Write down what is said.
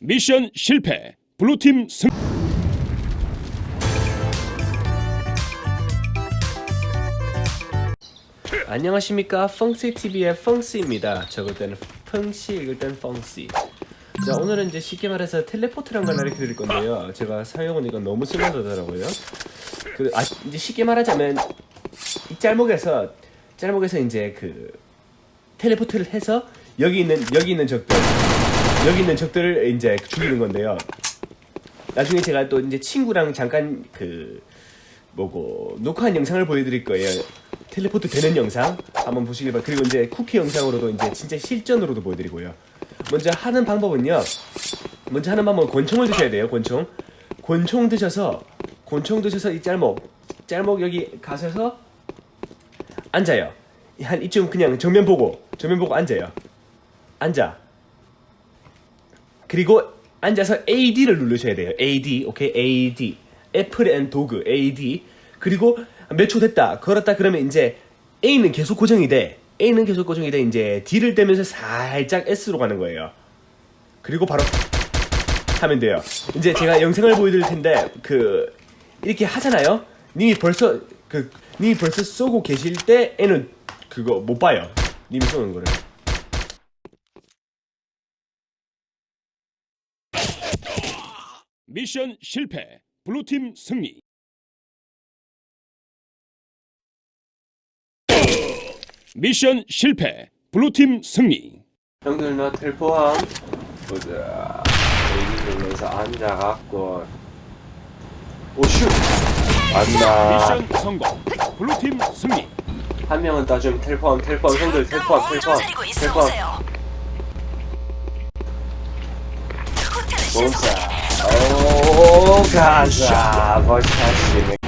미션 실패. 블루팀 승. 안녕하십니까 펑시 TV의 펑시입니다. 적을 때는 펑시, 읽을 때는 펑시. 자 오늘은 이제 쉽게 말해서 텔레포트란 걸 알려드릴 건데요. 제가 사용은 이건 너무 쓸모없더라고요. 그 아, 이제 쉽게 말하자면 이 짤목에서 짤목에서 이제 그 텔레포트를 해서 여기 있는 여기 있는 적들 여기 있는 적들을 이제 죽이는 건데요. 나중에 제가 또 이제 친구랑 잠깐 그 뭐고 녹화한 영상을 보여드릴 거예요. 텔레포트 되는 영상 한번 보시길 바랍니다. 그리고 이제 쿠키 영상으로도 이제 진짜 실전으로도 보여드리고요. 먼저 하는 방법은요. 먼저 하는 방법은 권총을 드셔야 돼요. 권총. 권총 드셔서 권총 드셔서 이 짤목 짤목 여기 가셔서 앉아요. 한 이쯤 그냥 정면 보고 정면 보고 앉아요. 앉아. 그리고 앉아서 AD를 누르셔야 돼요. AD, 오케이, AD. 애플 앤 도그, AD. 그리고 몇 초 됐다, 걸었다 그러면 이제 A는 계속 고정이 돼. A는 계속 고정이 돼. 이제 D를 떼면서 살짝 S로 가는 거예요. 그리고 바로 하면 돼요. 이제 제가 영상을 보여드릴 텐데 그 이렇게 하잖아요. 님이 벌써 그 님이 벌써 쏘고 계실 때 애는 그거 못 봐요. 님이 쏘는 거를. 미션 실패. 블루팀 승리. 미션 실패. 블루팀 승리. 형들 나 텔포함 보자 여기 눌러서 앉아갖고 오슈 안나 미션 성공. 블루팀 승리. 한 명은 따주면 텔포함 텔포함 형들 텔포함 텔포함 텔포함 보세 요. 몬사 호